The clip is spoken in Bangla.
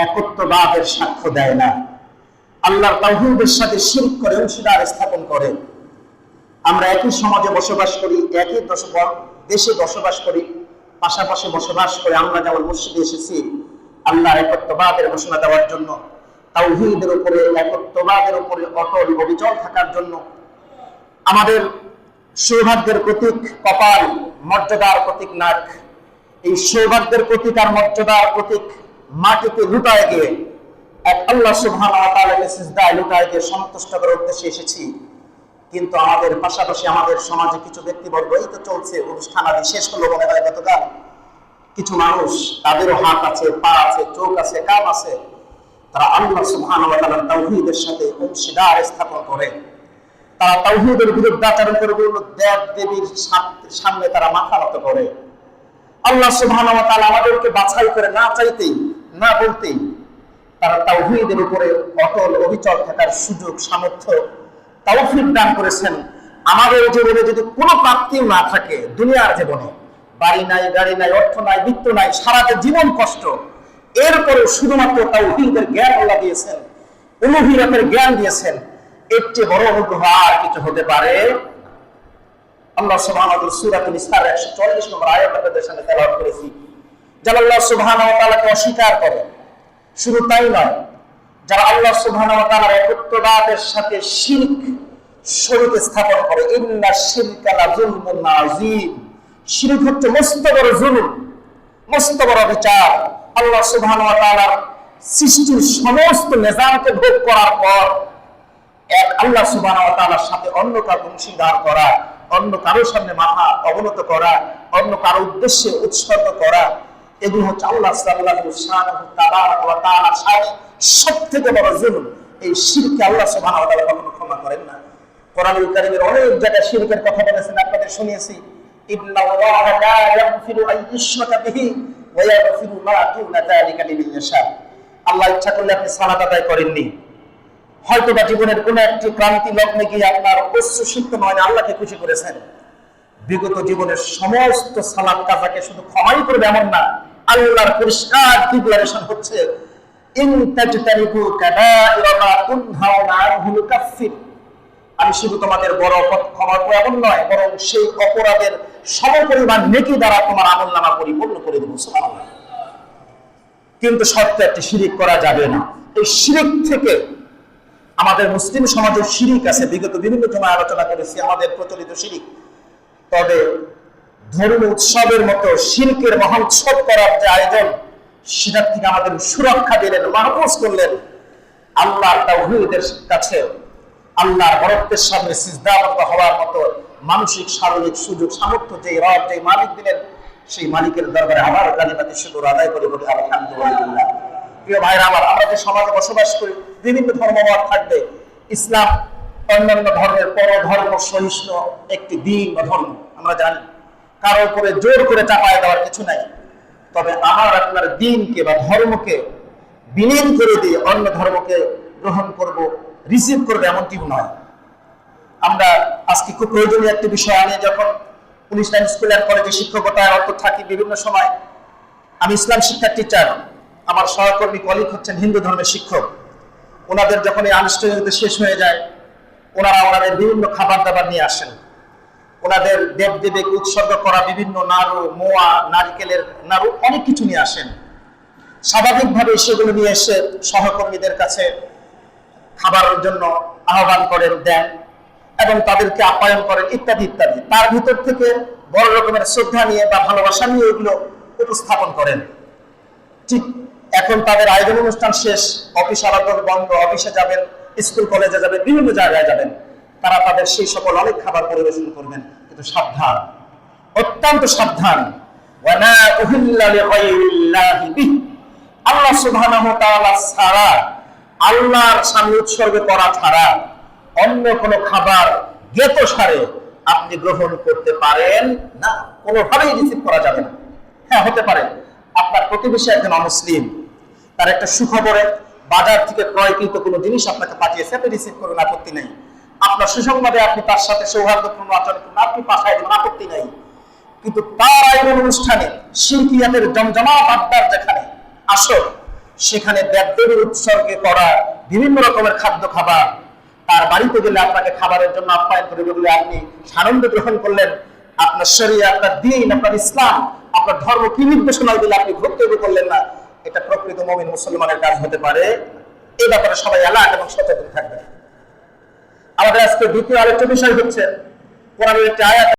একত্ববাদের সাক্ষ্য দেয় না। আল্লাহর তাহিদের সাথে শিরক করে, অংশীদার স্থাপন করে। আমরা একই সমাজে বসবাস করি, একই দশ- দেশে বসবাস করি, পাশাপাশি বসবাস করে আমরা যেমন মসজিদে এসেছি, আল্লাহর একত্ববাদের ঘোষণা দেওয়ার জন্য, তাওহীদের উপরে, একত্ববাদের উপরে অটল অবিচল থাকার জন্য, আমাদের সৌভাগ্যের প্রতীক কপাল, মর্যাদার প্রতীক নাক এই সৌভাগ্যের প্রতীক আর মর্যাদার প্রতীক মাটিতে লুটায় গিয়ে এক আল্লাহ সুবহান সিজদায় লুটায় গিয়ে সন্তুষ্ট করার উদ্দেশ্যে এসেছি। কিন্তু আমাদের পাশাপাশি আমাদের সমাজে কিছু ব্যক্তিবর্গ, এই তো চলছে, অনুষ্ঠান আদি শেষ হলো মনে হয় গতকাল। কিছু মানুষ, তাদেরও হাত আছে, পা আছে, চোখ আছে কান আছে। তারা আল্লাহ সুবহান ওয়া সাথে অংশীদার স্থাপন করে। তারা তাওহীদের বিরুদ্ধাচরণ করে বলল দেব দেবীর সামনে তারা মাথা নত করে। আল্লাহ তাআলা আমাদেরকে বাছাই করে না চাইতেই না বলতেই তারা তাওহীদের উপরে অটল অবিচল থাকার সুযোগ, সামর্থ্য, তাওফিক দান করেছেন। আমাদের জীবনে যদি কোনো প্রাপ্তিও না থাকে দুনিয়ার জীবনে, বাড়ি নাই, গাড়ি নাই, অর্থ নাই, বৃত্ত নাই সারাটা জীবন কষ্ট এরপরে শুধুমাত্র তাওহীদের জ্ঞান আল্লাহ দিয়েছেন অনুভীরতের জ্ঞান দিয়েছেন চেয়ে বড় অনুগ্রহ আর কিছু হতে পারে? আল্লাহ ওয়া তাআলা সূরাতুল ইসরার 140 নম্বর আয়াত আপনাদের সামনে তেলাওয়াত করেছি। যারা আল্লাহ সুবহানাহু ওয়া তাআলাকে অস্বীকার করে, শুধু তাই নয়, যারা আল্লাহ সুবহানাহু ওয়া তাআলার একত্ববাদের সাথে শিরক শরীক স্থাপন করে, ইন্না শিরকা লা যুলমুন আযীম। হচ্ছে মস্ত বড় জুলুম, মস্ত বড় বিচার। আল্লাহ সুবহানাহু ওয়া তাআলার সৃষ্টির সমস্ত নিজামকে ভোগ করার পর এক আল্লাহ সুবহানাহু ওয়া তাআলার সাথে অন্য কারও অংশীদার করা, অন্য কারোর সামনে মাথা অবনত করা, অন্য কারও উদ্দেশ্যে উৎসর্গ করা এগুলো হচ্ছে আল্লাহ তাআলার সাথে বড় জুলুম এই শিরকে আল্লাহ তাআলা কখনো ক্ষমা করেন না। কারীমের অনেক জায়গায় শিরকের কথা বলেছেন, আপনাদের শুনিয়েছি। আল্লাহ ইচ্ছা করলে আপনি করেননি। হয়তো বা জীবনের কোন একটি ক্রান্তি লগ্নে গিয়ে আপনার সিদ্ধ নয় আল্লাহকে খুশি করেছেন। বিগত জীবনের সমস্ত সালাত কাজাকে শুধু ক্ষমাই করবে এমন না আল্লাহর পরিষ্কার ডিক্লারেশন হচ্ছে আমি শুধু তোমাদের বড় ক্ষমা নয়, বরং সেই অপরাধের সমপরিমাণ নেকি দ্বারা তোমার আমল নামা পরিপূর্ণ করে দেবো কিন্তু শর্ত একটি শিরিক করা যাবে না। এই শিরিক থেকে আমাদের মুসলিম সমাজের শিরিক আছে। বিগত বিভিন্ন সময় আলোচনা করেছি, আমাদের প্রচলিত শিরিক। তবে ধর্মীয় উৎসবের মতো শিরকের মহোৎসব করার যে আয়োজন সেটার থেকে আমাদের সুরক্ষা দিলেন, মাহফুজ করলেন। আল্লাহর তাওহীদের কাছে, আল্লাহর বরত্বের সামনে হওয়ার মতো মানসিক, শারীরিক সুযোগ, সামর্থ্য যে রব যে মালিক দিলেন, সেই মালিকের দরবারে আবার কালিমাতে শুকুর আদায় করে বলি আলহামদুলিল্লাহ। প্রিয় ভাইরা আমার, আমরা যে সমাজে বসবাস করি, বিভিন্ন ধর্মমত থাকবে। ইসলাম অন্যান্য ধর্মের পর ধর্ম সহিষ্ণু একটি দিন বা ধর্ম, আমরা জানি। কারও উপরে জোর করে চাপায় দেওয়ার কিছু নাই। তবে আমার আপনার দিনকে বা ধর্মকে বিলীন করে দিয়ে অন্য ধর্মকে গ্রহণ করব, রিসিভ করবে এমন এমনটিও নয়। আমরা আজকে খুব প্রয়োজনীয় একটি বিষয় আমি যখন পুলিশ লাইন স্কুল অ্যান্ড কলেজে শিক্ষকতায় অর্থ থাকি বিভিন্ন সময়, আমি ইসলাম শিক্ষার টিচার আমার সহকর্মী কলিগ হচ্ছেন হিন্দু ধর্মের শিক্ষক। ওনাদের যখন এই আনুষ্ঠানিকতা শেষ হয়ে যায়, ওনারা ওনাদের বিভিন্ন খাবার দাবার নিয়ে আসেন। ওনাদের দেব দেবীকে উৎসর্গ করা বিভিন্ন নাড়ু, মোয়া, নারিকেলের নাড়ু অনেক কিছু নিয়ে আসেন। স্বাভাবিকভাবে সেগুলো নিয়ে এসে সহকর্মীদের কাছে খাবারের জন্য আহ্বান করেন, দেন এবং তাদেরকে আপ্যায়ন করেন, ইত্যাদি ইত্যাদি। তার ভিতর থেকে বড় রকমের শ্রদ্ধা নিয়ে বা ভালোবাসা নিয়ে এগুলো উপস্থাপন করেন। ঠিক এখন তাদের আয়োজন অনুষ্ঠান শেষ, অফিস আলাদা বন্ধ, অফিসে যাবেন, স্কুল, কলেজে যাবেন, বিভিন্ন জায়গায় যাবেন। তারা তাদের সেই সকল অনেক খাবার পরিবেশন করবেন, কিন্তু সাবধান, অত্যন্ত সাবধান। আল্লাহ সুবহানাহু তাআলা ছাড়া, আল্লাহর সামনে উৎসর্গ করা ছাড়া অন্য কোনো খাবার গেত সারে আপনি গ্রহণ করতে পারেন না। কোনোভাবেই রিসিভ করা যাবে না। হ্যাঁ হতে পারে। আপনার প্রতিবেশী একজন অমুসলিম, তার একটা সুখবরে বাজার থেকে ক্রয়কৃত কোনো জিনিস আপনাকে পাঠিয়েছে, আপনি রিসিভ করুন, আপত্তি নেই। আপনার সুসংবাদে আপনি তার সাথে সৌহার্দ্যপূর্ণ আচরণ করুন। আপনি পাঠায় দেবেন, আপত্তি নেই। কিন্তু তার আয়োজন অনুষ্ঠানে শিল্পিয়াদের জমজমাট আড্ডার যেখানে আসো সেখানে দেবদেবীর উৎসর্গে করা বিভিন্ন রকমের খাদ্য খাবার, তার বাড়িতে গেলে আপনাকে খাবারের জন্য আপ্যায়ন করে বলে, আপনি সানন্দ গ্রহণ করলেন, আপনার শরীর আপনার দিন, আপনার ইসলাম, আপনার ধর্ম কি নির্দেশনা দিলে আপনি ভক্তব্য করলেন না, এটা প্রকৃত মমিন মুসলমানের কাজ হতে পারে। এ ব্যাপারে সবাই অ্যালার্ট এবং সচেতন থাকবে আমাদের আজকে দ্বিতীয় আরেকটা বিষয় হচ্ছে কোরআনের একটি আয়াত